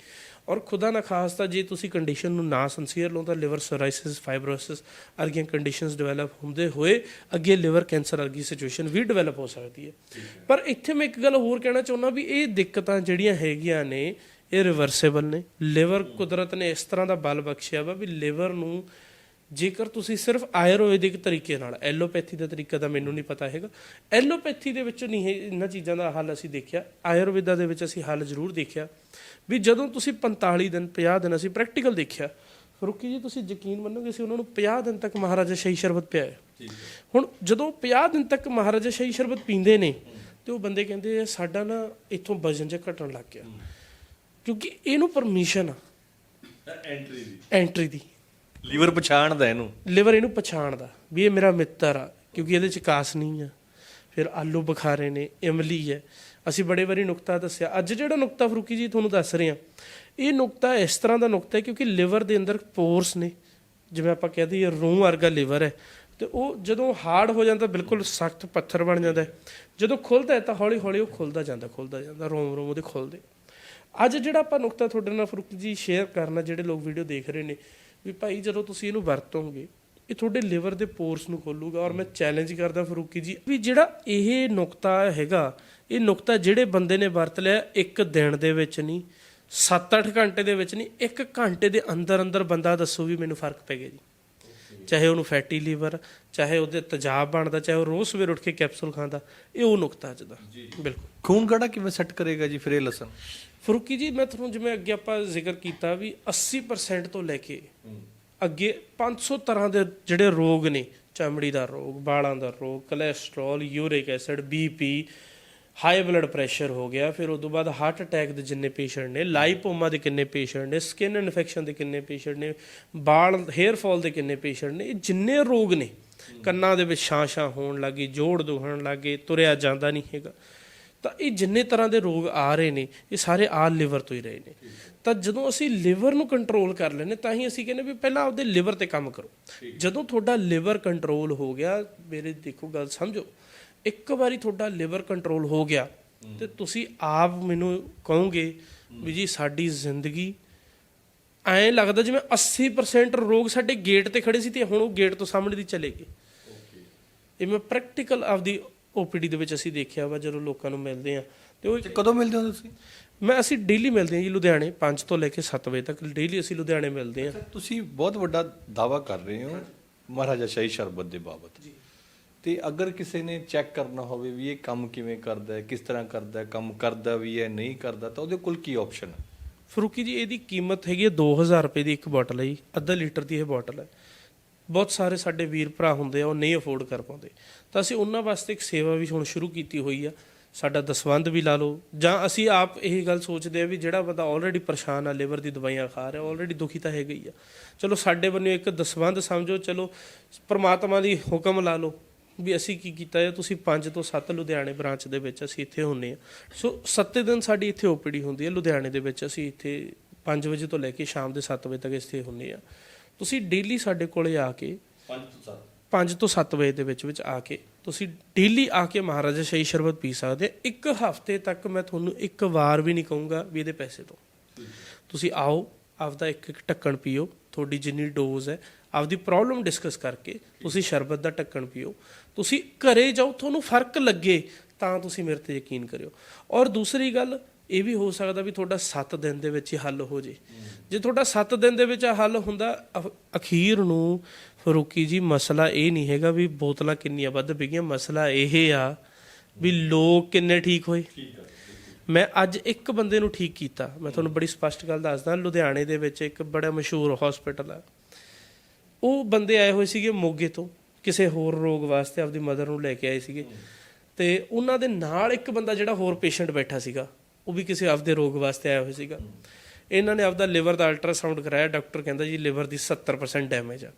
ਔਰ ਖੁਦਾ ਨਾ ਖਾਸਤਾ ਜੇ ਤੁਸੀਂ ਕੰਡੀਸ਼ਨ ਨੂੰ ਨਾ ਸੰਸੀਅਰ ਲਓ ਤਾਂ ਲਿਵਰ ਸੋਰਾਇਸਿਸ ਫਾਈਬਰੋਸਿਸ ਅਰਗੀਆਂ ਕੰਡੀਸ਼ਨਸ ਡਿਵੈਲਪ ਹੁੰਦੇ ਹੋਏ ਅੱਗੇ ਲਿਵਰ ਕੈਂਸਰ ਵਰਗੀ ਸਿਚੁਏਸ਼ਨ ਵੀ ਡਿਵੈਲਪ ਹੋ ਸਕਦੀ ਹੈ। ਪਰ ਇੱਥੇ ਮੈਂ ਇੱਕ ਗੱਲ ਹੋਰ ਕਹਿਣਾ ਚਾਹੁੰਦਾ ਵੀ ਇਹ ਦਿੱਕਤਾਂ ਜਿਹੜੀਆਂ ਹੈਗੀਆਂ ਨੇ ਇਹ ਰਿਵਰਸੇਬਲ ਨੇ। ਲਿਵਰ ਕੁਦਰਤ ਨੇ ਇਸ ਤਰ੍ਹਾਂ ਦਾ ਬਲ ਬਖਸ਼ਿਆ ਵਾ ਵੀ ਲਿਵਰ ਨੂੰ ਜੇਕਰ ਤੁਸੀਂ ਸਿਰਫ ਆਯੁਰਵੈਦਿਕ ਤਰੀਕੇ ਨਾਲ ਐਲੋਪੈਥੀ ਦਾ ਤਰੀਕਾ ਤਾਂ ਮੈਨੂੰ ਨਹੀਂ ਪਤਾ ਹੈਗਾ ਐਲੋਪੈਥੀ ਦੇ ਵਿੱਚ ਨਹੀਂ ਇਹ ਇਹਨਾਂ ਚੀਜ਼ਾਂ ਦਾ ਹੱਲ ਅਸੀਂ ਦੇਖਿਆ ਆਯੁਰਵੇਦਾ ਦੇ ਵਿੱਚ ਅਸੀਂ ਹੱਲ ਜ਼ਰੂਰ ਦੇਖਿਆ ਵੀ ਜਦੋਂ ਤੁਸੀਂ 45 ਦਿਨ 50 ਦਿਨ ਅਸੀਂ ਪ੍ਰੈਕਟੀਕਲ ਦੇਖਿਆ ਫਰੂਕੀ ਜੀ ਤੁਸੀਂ ਯਕੀਨ ਮੰਨੋਗੇ ਅਸੀਂ ਉਹਨਾਂ ਨੂੰ 50 ਦਿਨ ਤੱਕ ਮਹਾਰਾਜਾ ਸ਼ਾਹੀ ਸ਼ਰਬਤ ਪਿਆਇਆ। ਹੁਣ ਜਦੋਂ 50 ਦਿਨ ਤੱਕ ਮਹਾਰਾਜਾ ਸ਼ਾਹੀ ਸ਼ਰਬਤ ਪੀਂਦੇ ਨੇ ਤੇ ਉਹ ਬੰਦੇ ਕਹਿੰਦੇ ਆ, ਸਾਡਾ ਨਾ ਇੱਥੋਂ ਵਜਨ ਜਿਹਾ ਘਟਣ ਲੱਗ ਗਿਆ। ਕਿਉਂਕਿ ਇਹਨੂੰ ਪਰਮਿਸ਼ਨ ਆ। ਐਂਟਰੀ ਦੀ। ਐਂਟਰੀ ਦੀ। ਲੀਵਰ ਪਛਾਣਦਾ ਇਹਨੂੰ? ਲਿਵਰ ਇਹਨੂੰ ਪਛਾਣਦਾ, ਵੀ ਇਹ ਮੇਰਾ ਮਿੱਤਰ ਆ, ਕਿਉਂਕਿ ਇਹਦੇ ਚ ਕਾਸ ਨਹੀਂ ਆ। ਫਿਰ ਆਲੂ ਬੁਖਾਰੇ ਨੇ, ਇਮਲੀ ਹੈ। ਅਸੀਂ ਬੜੇ ਵਾਰੀ ਨੁਕਤਾ ਦੱਸਿਆ। ਅੱਜ ਜਿਹੜਾ ਨੁਕਤਾ ਫਰੂਕੀ ਜੀ ਤੁਹਾਨੂੰ ਦੱਸ ਰਹੇ ਆ ਇਹ ਨੁਕਤਾ ਇਸ ਤਰ੍ਹਾਂ ਦਾ ਨੁਕਤਾ ਹੈ ਕਿਉਂਕਿ ਲਿਵਰ ਦੇ ਅੰਦਰ ਪੋਰਸ ਨੇ। ਜਿਵੇਂ ਆਪਾਂ ਕਹਦੇ ਇਹ ਰੂਹ ਵਰਗਾ ਲਿਵਰ ਹੈ। ਤੇ ਉਹ ਜਦੋਂ ਹਾਰਡ ਹੋ ਜਾਂਦਾ, ਬਿਲਕੁਲ ਸਖਤ ਪੱਥਰ ਬਣ ਜਾਂਦਾ ਜਦੋਂ ਖੁੱਲਦਾ ਤਾਂ ਹੌਲੀ ਹੌਲੀ ਉਹ ਖੁੱਲਦਾ ਜਾਂਦਾ ਖੁੱਲਦਾ ਜਾਂਦਾ ਰੋਮ ਰੋਮ ਉਹਦੇ ਖੁੱਲਦੇ। ਅੱਜ ਜਿਹੜਾ ਆਪਾਂ ਨੁਕਤਾ ਤੁਹਾਡੇ ਨਾਲ ਫਰੂਕ ਜੀ ਸ਼ੇਅਰ ਕਰਨਾ ਜਿਹੜੇ ਲੋਕ ਵੀਡੀਓ ਦੇਖ ਰਹੇ ਨੇ ਵੀ ਭਾਈ ਜਦੋਂ ਤੁਸੀਂ ਇਹਨੂੰ ਵਰਤੋਗੇ ਇਹ ਤੁਹਾਡੇ ਲਿਵਰ ਦੇ ਪੋਰਸ ਨੂੰ ਖੋਲੂਗਾ ਔਰ ਮੈਂ ਚੈਲੰਜ ਕਰਦਾ ਫਰੂਕੀ ਜੀ ਵੀ ਜਿਹੜਾ ਇਹ ਨੁਕਤਾ ਹੈਗਾ ਇਹ ਨੁਕਤਾ ਜਿਹੜੇ ਬੰਦੇ ਨੇ ਵਰਤ ਲਿਆ ਇੱਕ ਦਿਨ ਦੇ ਵਿੱਚ ਨਹੀਂ 7-8 ਘੰਟੇ ਦੇ ਵਿੱਚ ਨਹੀਂ ਇੱਕ ਘੰਟੇ ਦੇ ਅੰਦਰ ਅੰਦਰ ਬੰਦਾ ਦੱਸੋ ਵੀ ਮੈਨੂੰ ਫ਼ਰਕ ਪੈ ਗਿਆ ਜੀ। ਚਾਹੇ ਉਹਨੂੰ ਫੈਟੀ ਲੀਵਰ ਚਾਹੇ ਉਹਦੇ ਤੇਜ਼ਾਬ ਬਣਦਾ ਚਾਹੇ ਉਹ ਰੋਜ਼ ਸਵੇਰ ਉੱਠ ਕੇ ਕੈਪਸੂਲ ਖਾਂਦਾ ਇਹ ਉਹ ਨੁਕਤਾ ਅੱਜ ਦਾ। ਬਿਲਕੁਲ। ਖੂਨ ਗੜਾ ਕਿਵੇਂ ਸੈੱਟ ਕਰੇਗਾ ਜੀ ਫਿਰ ਇਹ ਲਸਣ? ਫਰੂਕੀ ਜੀ, ਮੈਂ ਤੁਹਾਨੂੰ ਜਿਵੇਂ ਅੱਗੇ ਆਪਾਂ ਜ਼ਿਕਰ ਕੀਤਾ ਵੀ 80% ਤੋਂ ਲੈ ਕੇ ਅੱਗੇ 500 ਤਰ੍ਹਾਂ ਦੇ ਜਿਹੜੇ ਰੋਗ ਨੇ, ਚਮੜੀ ਦਾ ਰੋਗ, ਵਾਲਾਂ ਦਾ ਰੋਗ cholesterol uric acid BP high blood pressure ਹੋ ਗਿਆ, ਫਿਰ ਉਸ ਤੋਂ ਬਾਅਦ ਹਾਰਟ ਅਟੈਕ ਦੇ ਜਿੰਨੇ ਪੇਸ਼ੈਂਟ ਨੇ ਲਾਈਪੋਮਾ ਦੇ ਕਿੰਨੇ ਪੇਸ਼ੈਂਟ ਨੇ ਸਕਿਨ ਇਨਫੈਕਸ਼ਨ ਦੇ ਕਿੰਨੇ ਪੇਸ਼ੈਂਟ ਨੇ ਬਾਲ ਹੇਅਰ ਫਾਲ ਦੇ ਕਿੰਨੇ ਪੇਸ਼ੈਂਟ ਨੇ, ਇਹ ਜਿੰਨੇ ਰੋਗ ਨੇ, ਕੰਨਾਂ ਦੇ ਵਿੱਚ ਛਾਂ-ਛਾਂ ਹੋਣ ਲੱਗੀ ਜੋੜ ਦੁਖਣ ਲੱਗੇ ਤੁਰਿਆ ਜਾਂਦਾ ਨਹੀਂ ਹੈਗਾ। ਤਾਂ ਇਹ ਜਿੰਨੇ ਤਰ੍ਹਾਂ ਦੇ ਰੋਗ ਆ ਰਹੇ ਨੇ, ਇਹ ਸਾਰੇ ਆ ਲਿਵਰ ਤੋਂ ਹੀ ਰਹੇ ਨੇ। ਤਾਂ ਜਦੋਂ ਅਸੀਂ ਲਿਵਰ ਨੂੰ ਕੰਟਰੋਲ ਕਰ ਲੈਨੇ ਤਾਂ ਹੀ ਅਸੀਂ ਕਹਿੰਦੇ ਵੀ ਪਹਿਲਾਂ ਆਪਦੇ ਲਿਵਰ ਤੇ ਕੰਮ ਕਰੋ। ਜਦੋਂ ਤੁਹਾਡਾ ਲਿਵਰ ਕੰਟਰੋਲ ਹੋ ਗਿਆ, ਮੇਰੇ ਦੇਖੋ ਗੱਲ ਸਮਝੋ, ਇੱਕ ਵਾਰੀ ਤੁਹਾਡਾ ਲਿਵਰ ਕੰਟਰੋਲ ਹੋ ਗਿਆ, ਤੇ ਤੁਸੀਂ ਆਪ ਮੈਨੂੰ ਕਹੋਗੇ ਵੀ ਜੀ ਸਾਡੀ ਜ਼ਿੰਦਗੀ ਐਂ ਲੱਗਦਾ ਜਿਵੇਂ 80% ਰੋਗ ਸਾਡੇ ਗੇਟ ਤੇ ਖੜੇ ਸੀ ਤੇ ਹੁਣ ਉਹ ਗੇਟ ਤੋਂ ਸਾਹਮਣੇ ਦੀ ਚਲੇ ਗਏ। ਇਹ ਮੈਂ ਪ੍ਰੈਕਟੀਕਲ ਆਪਦੀ ਓਪੀਡੀ ਦੇ ਵਿੱਚ ਅਸੀਂ ਦੇਖਿਆ ਵਾ ਜਦੋਂ ਲੋਕਾਂ ਨੂੰ ਮਿਲਦੇ ਆ ਤੇ ਉਹ ਕਦੋਂ ਮਿਲਦੇ ਹੋ ਤੁਸੀਂ? ਮੈਂ ਅਸੀਂ ਡੇਲੀ ਮਿਲਦੇ ਹਾਂ ਜੀ ਲੁਧਿਆਣੇ 5 ਤੋਂ ਲੈ ਕੇ 7 ਵਜੇ ਤੱਕ ਡੇਲੀ ਅਸੀਂ ਲੁਧਿਆਣੇ ਮਿਲਦੇ ਹਾਂ। ਤੁਸੀਂ ਬਹੁਤ ਵੱਡਾ ਦਾਵਾ ਕਰ ਰਹੇ ਹੋ ਮਹਾਰਾਜਾ ਸ਼ਾਹੀ ਸ਼ਰਬਤ ਦੇ ਬਾਬਤ। ਤੇ ਅਗਰ ਕਿਸੇ ਨੇ ਚੈੱਕ ਕਰਨਾ ਹੋਵੇ ਵੀ ਇਹ ਕੰਮ ਕਿਵੇਂ ਕਰਦਾ ਹੈ ਕਿਸ ਤਰ੍ਹਾਂ ਕਰਦਾ ਹੈ ਕੰਮ ਕਰਦਾ ਵੀ ਹੈ ਨਹੀਂ ਕਰਦਾ ਤਾਂ ਉਹਦੇ ਕੋਲ ਕੀ ਆਪਸ਼ਨ ਹੈ? ਫਰੂਕੀ ਜੀ ਇਹਦੀ ਕੀਮਤ ਹੈਗੀ ਹੈ 2000 ਰੁਪਏ ਦੀ ਇੱਕ ਬੋਟਲ ਹੈ ਜੀ ਅੱਧਾ ਲੀਟਰ ਦੀ ਇਹ ਬੋਟਲ ਹੈ। ਬਹੁਤ ਸਾਰੇ ਸਾਡੇ ਵੀਰ ਭਰਾ ਹੁੰਦੇ ਆ, ਉਹ ਨਹੀਂ ਅਫੋਰਡ ਕਰ ਪਾਉਂਦੇ। ਤਾਂ ਅਸੀਂ ਉਹਨਾਂ ਵਾਸਤੇ ਇੱਕ ਸੇਵਾ ਵੀ ਹੁਣ ਸ਼ੁਰੂ ਕੀਤੀ ਹੋਈ ਆ। ਸਾਡਾ ਦਸਵੰਧ ਵੀ ਲਾ ਲਓ, ਜਾਂ ਅਸੀਂ ਆਪ ਇਹ ਗੱਲ ਸੋਚਦੇ ਆ ਵੀ ਜਿਹੜਾ ਬੰਦਾ ਆਲਰੇਡੀ ਪਰੇਸ਼ਾਨ ਆ ਲਿਵਰ ਦੀ ਦਵਾਈਆਂ ਖਾ ਰਿਹਾ ਆਲਰੇਡੀ ਦੁਖੀ ਤਾਂ ਹੈਗਾ ਹੀ ਆ। ਚਲੋ, ਸਾਡੇ ਬੰਨਿਓ ਇੱਕ ਦਸਵੰਧ ਸਮਝੋ, ਚਲੋ, ਪ੍ਰਮਾਤਮਾ ਦੀ ਹੁਕਮ ਲਾ ਲਓ ਵੀ ਅਸੀਂ ਕੀ ਕੀਤਾ ਹੈ ਤੁਸੀਂ 5 ਤੋਂ 7 ਲੁਧਿਆਣੇ ਬ੍ਰਾਂਚ ਦੇ ਵਿੱਚ ਅਸੀਂ ਇੱਥੇ ਹੁੰਨੇ ਆ। ਸੋ 7 ਦਿਨ ਸਾਡੀ ਇੱਥੇ ਓਪੀਡੀ ਹੁੰਦੀ ਹੈ ਲੁਧਿਆਣੇ ਦੇ ਵਿੱਚ ਅਸੀਂ ਇੱਥੇ 5 ਵਜੇ ਤੋਂ ਲੈ ਕੇ ਸ਼ਾਮ ਦੇ 7 ਵਜੇ ਤੱਕ ਇੱਥੇ ਹੁੰਨੇ ਆ। ਤੁਸੀਂ ਡੇਲੀ ਸਾਡੇ ਕੋਲੇ ਆ ਕੇ 5 ਤੋਂ 5 ਤੋਂ 7 ਵਜੇ ਦੇ ਵਿੱਚ ਵਿੱਚ ਆ ਕੇ ਤੁਸੀਂ ਡੇਲੀ ਆ ਕੇ ਮਹਾਰਾਜਾ ਸ਼ਾਹੀ ਸ਼ਰਬਤ ਪੀ ਸਕਦੇ ਇੱਕ ਹਫ਼ਤੇ ਤੱਕ ਮੈਂ ਤੁਹਾਨੂੰ ਇੱਕ ਵਾਰ ਵੀ ਨਹੀਂ ਕਹੂੰਗਾ ਵੀ ਇਹਦੇ ਪੈਸੇ ਦੋ ਤੁਸੀਂ ਆਓ ਆਪਦਾ ਇੱਕ ਇੱਕ ਢੱਕਣ ਪੀਓ ਤੁਹਾਡੀ ਜਿੰਨੀ ਡੋਜ਼ ਹੈ ਆਪਦੀ ਪ੍ਰੋਬਲਮ ਡਿਸਕਸ ਕਰਕੇ ਤੁਸੀਂ ਸ਼ਰਬਤ ਦਾ ਢੱਕਣ ਪੀਓ। ਤੁਸੀਂ ਘਰੇ ਜਾਓ ਤੁਹਾਨੂੰ ਫ਼ਰਕ ਲੱਗੇ ਤਾਂ ਤੁਸੀਂ ਮੇਰੇ ਤੇ ਯਕੀਨ ਕਰਿਓ। ਔਰ ਦੂਸਰੀ ਗੱਲ ਇਹ ਵੀ ਹੋ ਸਕਦਾ ਵੀ ਤੁਹਾਡਾ 7 ਦਿਨ ਦੇ ਵਿੱਚ ਹੀ ਹੱਲ ਹੋ ਜੇ। ਜੇ ਤੁਹਾਡਾ 7 ਦਿਨ ਦੇ ਵਿੱਚ ਹੱਲ ਹੁੰਦਾ ਅਖ- ਅਖੀਰ ਨੂੰ ਫਰੂਕੀ ਜੀ ਮਸਲਾ ਇਹ ਨਹੀਂ ਹੈਗਾ ਵੀ ਬੋਤਲਾਂ ਕਿੰਨੀਆਂ ਵੱਧ ਵਿਕੀਆਂ ਮਸਲਾ ਇਹ ਆ ਵੀ ਲੋਕ ਕਿੰਨੇ ਠੀਕ ਹੋਏ। ਮੈਂ ਅੱਜ ਇੱਕ ਬੰਦੇ ਨੂੰ ਠੀਕ ਕੀਤਾ। ਮੈਂ ਤੁਹਾਨੂੰ ਬੜੀ ਸਪਸ਼ਟ ਗੱਲ ਦੱਸਦਾ ਲੁਧਿਆਣੇ ਦੇ ਵਿੱਚ ਇੱਕ ਬੜਾ ਮਸ਼ਹੂਰ ਹਸਪੀਟਲ ਆ। ਉਹ ਬੰਦੇ ਆਏ ਹੋਏ ਸੀਗੇ ਮੋਗੇ ਤੋਂ ਕਿਸੇ ਹੋਰ ਰੋਗ ਵਾਸਤੇ ਆਪਦੀ ਮਦਰ ਨੂੰ ਲੈ ਕੇ ਆਏ ਸੀਗੇ। ਤੇ ਉਹਨਾਂ ਦੇ ਨਾਲ ਇੱਕ ਬੰਦਾ ਜਿਹੜਾ ਹੋਰ ਪੇਸ਼ੈਂਟ ਬੈਠਾ ਸੀਗਾ। ਉਹ ਵੀ ਕਿਸੇ ਆਪਦੇ ਰੋਗ ਵਾਸਤੇ ਆਇਆ ਹੋਇਆ ਸੀਗਾ। ਇਹਨਾਂ ਨੇ ਆਪਦਾ ਲਿਵਰ ਦਾ ਅਲਟਰਾਸਾਊਂਡ ਕਰਾਇਆ ਡਾਕਟਰ ਕਹਿੰਦਾ ਜੀ ਲਿਵਰ ਦੀ 70% ਡੈਮੇਜ ਆ।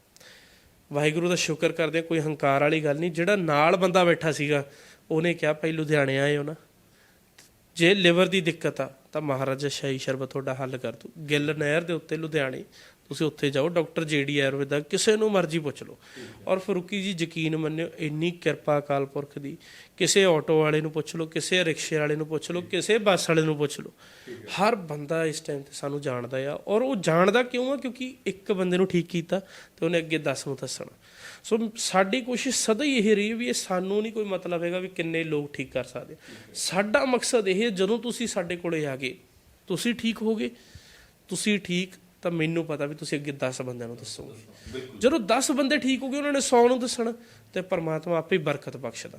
ਵਾਹਿਗੁਰੂ ਦਾ ਸ਼ੁਕਰ ਕਰਦੇ ਹਾਂ, ਕੋਈ ਹੰਕਾਰ ਵਾਲੀ ਗੱਲ ਨਹੀਂ ਜਿਹੜਾ ਨਾਲ ਬੰਦਾ ਬੈਠਾ ਸੀਗਾ ਉਹਨੇ ਕਿਹਾ ਭਾਈ ਲੁਧਿਆਣੇ ਆਏ ਹੋ ਨਾ। ਜੇ ਲਿਵਰ ਦੀ ਦਿੱਕਤ ਆ ਤਾਂ ਮਹਾਰਾਜਾ ਸ਼ਾਹੀ ਸ਼ਰਬਤ ਤੁਹਾਡਾ ਹੱਲ ਕਰ ਦੂ ਗਿੱਲ ਨਹਿਰ ਦੇ ਉੱਤੇ ਲੁਧਿਆਣੇ ਤੁਸੀਂ ਉੱਥੇ ਜਾਓ, ਡਾਕਟਰ ਜੀਡੀ ਆਯੁਰਵੇਦ ਦਾ ਕਿਸੇ ਨੂੰ ਮਰਜ਼ੀ ਪੁੱਛ ਲਓ। ਔਰ ਫਰੂਕੀ ਜੀ, ਯਕੀਨ ਮੰਨਿਓ, ਇੰਨੀ ਕਿਰਪਾ ਅਕਾਲ ਪੁਰਖ ਦੀ, ਕਿਸੇ ਆਟੋ ਵਾਲੇ ਨੂੰ ਪੁੱਛ ਲਓ, ਕਿਸੇ ਰਿਕਸ਼ੇ ਵਾਲੇ ਨੂੰ ਪੁੱਛ ਲਓ, ਕਿਸੇ ਬੱਸ ਵਾਲੇ ਨੂੰ ਪੁੱਛ ਲਓ, ਹਰ ਬੰਦਾ ਇਸ ਟਾਈਮ ਤੇ ਸਾਨੂੰ ਜਾਣਦਾ ਆ। ਔਰ ਉਹ ਜਾਣਦਾ ਕਿਉਂ ਆ? ਕਿਉਂਕਿ ਇੱਕ ਬੰਦੇ ਨੂੰ ਠੀਕ ਕੀਤਾ ਤੇ ਉਹਨੇ ਅੱਗੇ 10 ਨੂੰ ਦੱਸਣਾ। ਸੋ ਸਾਡੀ ਕੋਸ਼ਿਸ਼ ਸਦਾ ਹੀ ਇਹ ਰਹੀ ਵੀ ਇਹ ਸਾਨੂੰ ਨਹੀਂ ਕੋਈ ਮਤਲਬ ਹੈਗਾ ਵੀ ਕਿੰਨੇ ਲੋਕ ਠੀਕ ਕਰ ਸਕਦੇ। ਸਾਡਾ ਮਕਸਦ ਇਹ ਜਦੋਂ ਤੁਸੀਂ ਸਾਡੇ ਕੋਲੇ ਆ ਗਏ, ਤੁਸੀਂ ਠੀਕ ਹੋਗੇ, ਤੁਸੀਂ ਠੀਕ ਤਾਂ ਮੈਨੂੰ ਪਤਾ ਵੀ ਤੁਸੀਂ ਅੱਗੇ 10 ਬੰਦਿਆਂ ਨੂੰ ਦੱਸੋਗੇ। ਜਦੋਂ 10 ਬੰਦੇ ਠੀਕ ਹੋ ਗਏ ਉਹਨਾਂ ਨੇ 100 ਨੂੰ ਦੱਸਣਾ ਤੇ ਪਰਮਾਤਮਾ ਆਪੇ ਹੀ ਬਰਕਤ ਬਖਸ਼ਦਾ।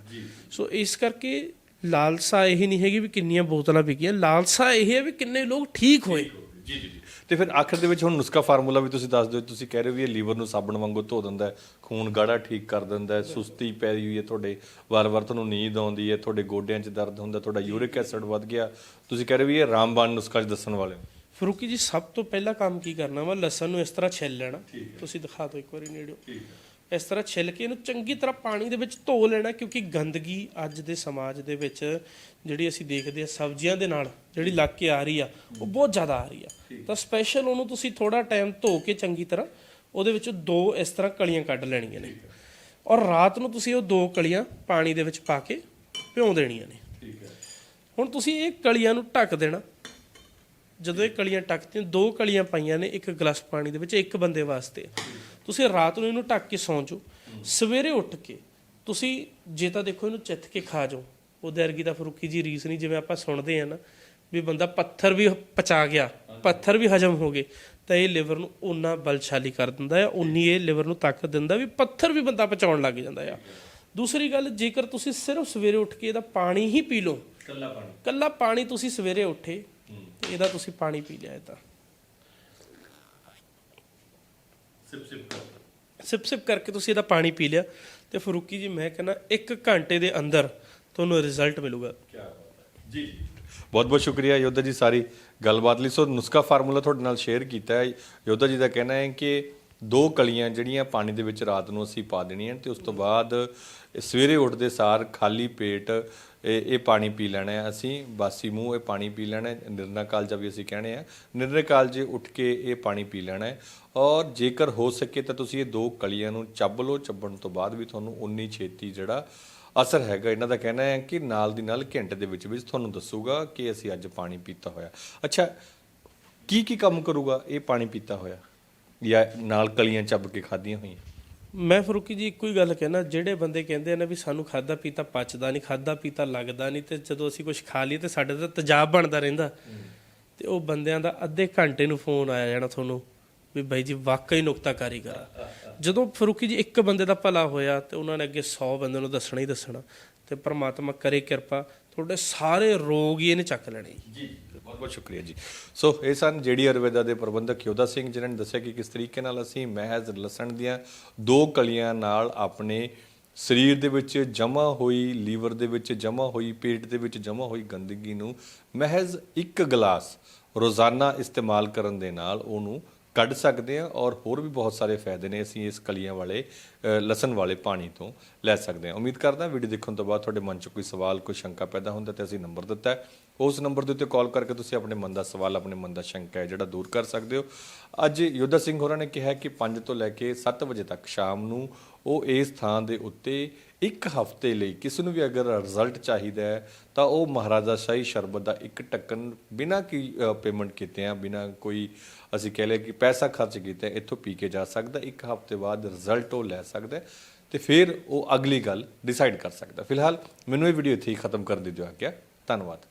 ਸੋ ਇਸ ਕਰਕੇ ਲਾਲਸਾ ਇਹ ਨਹੀਂ ਹੈਗੀ ਵੀ ਕਿੰਨੀਆਂ ਬੋਤਲਾਂ ਵਿਕੀਆਂ ਲਾਲਸਾ ਇਹ ਹੈ ਵੀ ਕਿੰਨੇ ਲੋਕ ਠੀਕ ਹੋਏ। ਜੀ ਜੀ ਜੀ। ਤੇ ਫਿਰ ਆਖਰ ਦੇ ਵਿੱਚ ਹੁਣ ਨੁਸਖਾ ਫਾਰਮੂਲਾ ਵੀ ਤੁਸੀਂ ਦੱਸ ਦਿਓ ਤੁਸੀਂ ਕਹਿ ਰਹੇ ਹੋ ਵੀ ਇਹ ਲੀਵਰ ਨੂੰ ਸਾਬਣ ਵਾਂਗੂ ਧੋ ਦਿੰਦਾ ਹੈ ਖੂਨ ਗਾੜਾ ਠੀਕ ਕਰ ਦਿੰਦਾ ਹੈ ਸੁਸਤੀ ਪੈ ਰਹੀ ਹੋਈ ਹੈ ਤੁਹਾਡੇ ਵਾਰ-ਵਾਰ ਤੁਹਾਨੂੰ ਨੀਂਦ ਆਉਂਦੀ ਹੈ ਤੁਹਾਡੇ ਗੋਡਿਆਂ 'ਚ ਦਰਦ ਹੁੰਦਾ ਤੁਹਾਡਾ ਯੂਰਿਕ ਐਸਿਡ ਵੱਧ ਗਿਆ। ਤੁਸੀਂ ਕਹਿ ਰਹੇ ਹੋ ਵੀ ਇਹ ਰਾਮਬਾਣ ਨੁਸਖਾ 'ਚ ਦੱਸਣ ਵਾਲੇ ਹੋ। ਫਰੂਕੀ ਜੀ ਸਭ ਤੋਂ ਪਹਿਲਾ ਕੰਮ ਕੀ ਕਰਨਾ ਵਾ? ਲਸਣ ਨੂੰ ਇਸ ਤਰ੍ਹਾਂ ਛਿੱਲ ਲੈਣਾ। ਤੁਸੀਂ ਦਿਖਾ ਦਿਓ ਇੱਕ ਵਾਰੀ ਨੇੜਿਓ। ਇਸ ਤਰ੍ਹਾਂ ਛਿੱਲ ਕੇ ਇਹਨੂੰ ਚੰਗੀ ਤਰ੍ਹਾਂ ਪਾਣੀ ਦੇ ਵਿੱਚ ਧੋ ਲੈਣਾ ਕਿਉਂਕਿ ਗੰਦਗੀ ਅੱਜ ਦੇ ਸਮਾਜ ਦੇ ਵਿੱਚ ਜਿਹੜੀ ਅਸੀਂ ਦੇਖਦੇ ਆ ਸਬਜ਼ੀਆਂ ਦੇ ਨਾਲ ਜਿਹੜੀ ਲੱਗ ਕੇ ਆ ਰਹੀ ਆ ਉਹ ਬਹੁਤ ਜ਼ਿਆਦਾ ਆ ਰਹੀ ਆ। ਤਾਂ ਸਪੈਸ਼ਲ ਉਹਨੂੰ ਤੁਸੀਂ ਥੋੜਾ ਟਾਈਮ ਧੋ ਕੇ ਚੰਗੀ ਤਰ੍ਹਾਂ ਉਹਦੇ ਵਿੱਚ ਦੋ ਇਸ ਤਰ੍ਹਾਂ ਕਲੀਆਂ ਕੱਢ ਲੈਣੀਆਂ ਨੇ। ਔਰ ਰਾਤ ਨੂੰ ਤੁਸੀਂ ਉਹ ਦੋ ਕਲੀਆਂ ਪਾਣੀ ਦੇ ਵਿੱਚ ਪਾ ਕੇ ਭਿਉਂ ਦੇਣੀਆਂ ਨੇ। ਹੁਣ ਤੁਸੀਂ ਇਹ ਕਲੀਆਂ ਨੂੰ ਢੱਕ ਦੇਣਾ। ਜਦੋਂ ਇਹ ਕਲੀਆਂ ਟੱਕਤੀਆਂ ਦੋ ਕਲੀਆਂ ਪਾਈਆਂ ਨੇ ਇੱਕ ਗਲਾਸ ਪਾਣੀ ਦੇ ਵਿੱਚ ਇੱਕ ਬੰਦੇ ਵਾਸਤੇ। ਤੁਸੀਂ ਰਾਤ ਨੂੰ ਇਹਨੂੰ ਢੱਕ ਕੇ ਸੌਂ ਜਾਓ। ਸਵੇਰੇ ਉੱਠ ਕੇ ਤੁਸੀਂ ਜੇ ਤਾਂ ਦੇਖੋ ਇਹਨੂੰ ਚਿੱਥ ਕੇ ਖਾ ਜਾਓ। ਉਹਦੇ ਵਰਗੀ ਤਾਂ ਫਰੂਕੀ ਜੀ ਰੀਸ ਨਹੀਂ ਜਿਵੇਂ ਆਪਾਂ ਸੁਣਦੇ ਆ ਨਾ ਵੀ ਬੰਦਾ ਪੱਥਰ ਵੀ ਪਚਾ ਗਿਆ ਪੱਥਰ ਵੀ ਹਜਮ ਹੋ ਗਏ ਤਾਂ ਇਹ ਲਿਵਰ ਨੂੰ ਉਨਾ ਬਲਸ਼ਾਲੀ ਕਰ ਦਿੰਦਾ ਹੈ ਉਨੀ ਇਹ ਲਿਵਰ ਨੂੰ ਤਾਕਤ ਦਿੰਦਾ ਵੀ ਪੱਥਰ ਵੀ ਬੰਦਾ ਪਚਾਉਣ ਲੱਗ ਜਾਂਦਾ ਆ। ਦੂਸਰੀ ਗੱਲ ਜੇਕਰ ਤੁਸੀਂ ਸਿਰਫ ਸਵੇਰੇ ਉੱਠ ਕੇ ਇਹਦਾ ਪਾਣੀ ਹੀ ਪੀ ਲਓ ਕੱਲਾ ਪਾਣੀ। ਕੱਲਾ ਪਾਣੀ ਤੁਸੀਂ ਸਵੇਰੇ ਉੱਠੇ ਇਹਦਾ ਤੁਸੀਂ ਪਾਣੀ ਪੀ ਲਿਆ ਇਹ ਤਾਂ। ਸਿਪ ਸਿਪ ਕਰ ਸਿਪ ਸਿਪ ਕਰਕੇ ਤੁਸੀਂ ਇਹਦਾ ਪਾਣੀ ਪੀ ਲਿਆ। ਤੇ ਫਰੂਕੀ ਜੀ ਮੈਂ ਕਹਿੰਦਾ 1 ਘੰਟੇ ਦੇ ਅੰਦਰ ਤੁਹਾਨੂੰ ਰਿਜ਼ਲਟ ਮਿਲੂਗਾ। ਕੀ ਬਾਤ ਜੀ ਬਹੁਤ ਬਹੁਤ ਸ਼ੁਕਰੀਆ ਯੋਧਾ ਜੀ ਸਾਰੀ ਗੱਲਬਾਤ ਲਈ। ਸੋ ਨੁਸਖਾ ਫਾਰਮੂਲਾ ਤੁਹਾਡੇ ਨਾਲ ਸ਼ੇਅਰ ਕੀਤਾ ਹੈ। ਯੋਧਾ ਜੀ ਦਾ ਕਹਿਣਾ ਹੈ ਕਿ ਦੋ ਕਲੀਆਂ ਜਿਹੜੀਆਂ ਪਾਣੀ ਦੇ ਵਿੱਚ ਰਾਤ ਨੂੰ ਅਸੀਂ ਪਾ ਦੇਣੀਆਂ ਤੇ ਉਸ ਤੋਂ ਬਾਅਦ ਸਵੇਰੇ ਉੱਠਦੇ ਸਾਰ ਖਾਲੀ ਪੇਟ ਇਹ ਇਹ ਪਾਣੀ ਪੀ ਲੈਣਾ ਹੈ। ਅਸੀਂ ਬਾਸੀ ਮੂੰਹ ਇਹ ਪਾਣੀ ਪੀ ਲੈਣਾ ਹੈ। ਨਿਰਣਾ ਕਾਲਜਾ ਵੀ ਅਸੀਂ ਕਹਿੰਦੇ ਆ। ਨਿਰਣੇ ਕਾਲਜ ਉੱਠ ਕੇ ਇਹ ਪਾਣੀ ਪੀ ਲੈਣਾ ਹੈ ਔਰ ਜੇਕਰ ਹੋ ਸਕੇ ਤਾਂ ਤੁਸੀਂ ਇਹ ਦੋ ਕਲੀਆਂ ਨੂੰ ਚੱਬ ਲਓ। ਚੱਬਣ ਤੋਂ ਬਾਅਦ ਵੀ ਤੁਹਾਨੂੰ ਉਨੀ ਛੇਤੀ ਜਿਹੜਾ ਅਸਰ ਹੈਗਾ, ਇਹਨਾਂ ਦਾ ਕਹਿਣਾ ਹੈ ਕਿ ਨਾਲ ਦੀ ਨਾਲ ਘੰਟੇ ਦੇ ਵਿੱਚ ਵਿੱਚ ਤੁਹਾਨੂੰ ਦੱਸੂਗਾ ਕਿ ਅਸੀਂ ਅੱਜ ਪਾਣੀ ਪੀਤਾ ਹੋਇਆ। ਅੱਛਾ, ਕੀ ਕੀ ਕੰਮ ਕਰੂਗਾ? ਇਹ ਪਾਣੀ ਪੀਤਾ ਹੋਇਆ। ਜਾਂ ਨਾਲ ਕਲੀਆਂ ਚੱਬ ਕੇ ਖਾਧੀਆਂ ਹੋਈਆਂ। ਮੈਂ ਫਰੂਕੀ ਜੀ ਇੱਕੋ ਹੀ ਗੱਲ ਕਹਿਣਾ ਜਿਹੜੇ ਬੰਦੇ ਕਹਿੰਦੇ ਆ ਨਾ ਵੀ ਸਾਨੂੰ ਖਾਦਾ ਪੀਤਾ ਪਚਦਾ ਨਹੀਂ ਖਾਦਾ ਪੀਤਾ ਲੱਗਦਾ ਨਹੀਂ ਤੇ ਜਦੋਂ ਅਸੀਂ ਕੁਝ ਖਾ ਲਈਏ ਤੇ ਸਾਡੇ ਤੇ ਤੇਜ਼ਾਬ ਬਣਦਾ ਰਹਿੰਦਾ। ਤੇ ਉਹ ਬੰਦਿਆਂ ਦਾ ਅੱਧੇ ਘੰਟੇ ਨੂੰ ਫੋਨ ਆਇਆ ਜਾਣਾ ਤੁਹਾਨੂੰ ਵੀ ਬਾਈ ਜੀ ਵਾਕਈ ਨੁਕਤਾਕਾਰੀ ਕਰਾ ਜਦੋਂ ਫਰੂਕੀ ਜੀ ਇੱਕ ਬੰਦੇ ਦਾ ਭਲਾ ਹੋਇਆ ਤੇ ਉਹਨਾਂ ਨੇ ਅੱਗੇ 100 ਬੰਦੇ ਨੂੰ ਦੱਸਣਾ ਹੀ ਦੱਸਣਾ ਤੇ ਪ੍ਰਮਾਤਮਾ ਕਰੇ ਕਿਰਪਾ ਤੁਹਾਡੇ ਸਾਰੇ ਰੋਗ ਹੀ ਇਹਨੇ ਚੱਕ ਲੈਣੇ ਜੀ। ਬਹੁਤ ਬਹੁਤ ਸ਼ੁਕਰੀਆ ਜੀ। ਸੋ ਇਹ ਸਨ ਜਿਹੜੀ ਆਯੁਰਵੇਦਾ ਦੇ ਪ੍ਰਬੰਧਕ ਯੋਧਾ ਸਿੰਘ, ਜਿਨ੍ਹਾਂ ਨੇ ਦੱਸਿਆ ਕਿ ਕਿਸ ਤਰੀਕੇ ਨਾਲ ਅਸੀਂ ਮਹਿਜ਼ ਲਸਣ ਦੀਆਂ ਦੋ ਕਲੀਆਂ ਨਾਲ ਆਪਣੇ ਸਰੀਰ ਦੇ ਵਿੱਚ ਜਮਾ ਹੋਈ ਲੀਵਰ ਦੇ ਵਿੱਚ ਜਮਾ ਹੋਈ ਪੇਟ ਦੇ ਵਿੱਚ ਜਮਾ ਹੋਈ ਗੰਦਗੀ ਨੂੰ ਮਹਿਜ਼ ਇੱਕ ਗਲਾਸ ਰੋਜ਼ਾਨਾ ਇਸਤੇਮਾਲ ਕਰਨ ਦੇ ਨਾਲ ਉਹਨੂੰ ਕੱਢ ਸਕਦੇ ਹਾਂ ਔਰ ਹੋਰ ਵੀ ਬਹੁਤ ਸਾਰੇ ਫਾਇਦੇ ਨੇ ਅਸੀਂ ਇਸ ਕਲੀਆਂ ਵਾਲੇ ਲਸਣ ਵਾਲੇ ਪਾਣੀ ਤੋਂ ਲੈ ਸਕਦੇ ਹਾਂ। ਉਮੀਦ ਕਰਦਾ ਵੀਡੀਓ ਦੇਖਣ ਤੋਂ ਬਾਅਦ ਤੁਹਾਡੇ ਮਨ 'ਚ ਕੋਈ ਸਵਾਲ, ਕੋਈ ਸ਼ੰਕਾ ਪੈਦਾ ਹੁੰਦਾ ਤੇ ਅਸੀਂ ਨੰਬਰ ਦਿੱਤਾ ਹੈ। ਉਸ ਨੰਬਰ ਦੇ ਉੱਤੇ ਕਾਲ ਕਰਕੇ ਤੁਸੀਂ ਆਪਣੇ ਮਨ ਦਾ ਸਵਾਲ, ਆਪਣੇ ਮਨ ਦਾ ਸ਼ੰਕਾ ਹੈ ਜਿਹੜਾ ਦੂਰ ਕਰ ਸਕਦੇ ਹੋ। ਅੱਜ ਯੋਧਾ ਸਿੰਘ ਹੋਰਾਂ ਨੇ ਕਿਹਾ ਕਿ 5 ਤੋਂ ਲੈ ਕੇ 7 ਵਜੇ ਤੱਕ ਸ਼ਾਮ ਨੂੰ ਉਹ ਇਸ ਥਾਂ ਦੇ ਉੱਤੇ ਇੱਕ ਹਫ਼ਤੇ ਲਈ ਕਿਸੇ ਨੂੰ ਵੀ ਅਗਰ ਰਿਜ਼ਲਟ ਚਾਹੀਦਾ ਹੈ, ਤਾਂ ਉਹ ਮਹਾਰਾਜਾ ਸ਼ਾਹੀ ਸ਼ਰਬਤ ਦਾ ਇੱਕ ਟੱਕਨ ਬਿਨਾਂ ਕੀ ਪੇਮੈਂਟ ਕੀਤੇ ਆ, ਬਿਨਾਂ ਕੋਈ ਅਸੀਂ ਕਹਿ ਲਏ ਕਿ ਪੈਸਾ ਖਰਚ ਕੀਤੇ, ਇੱਥੋਂ ਪੀ ਕੇ ਜਾ ਸਕਦਾ, ਇੱਕ ਹਫ਼ਤੇ ਬਾਅਦ ਰਿਜ਼ਲਟ ਉਹ ਲੈ ਸਕਦਾ ਹੈ ਤੇ ਫਿਰ ਉਹ ਅਗਲੀ ਗੱਲ ਡਿਸਾਈਡ ਕਰ ਸਕਦਾ। ਫਿਲਹਾਲ ਮੈਨੂੰ ਇਹ ਵੀਡੀਓ ਇੱਥੇ ਹੀ ਖਤਮ ਕਰ ਦਿਓ ਆ। ਗਿਆ ਧੰਨਵਾਦ।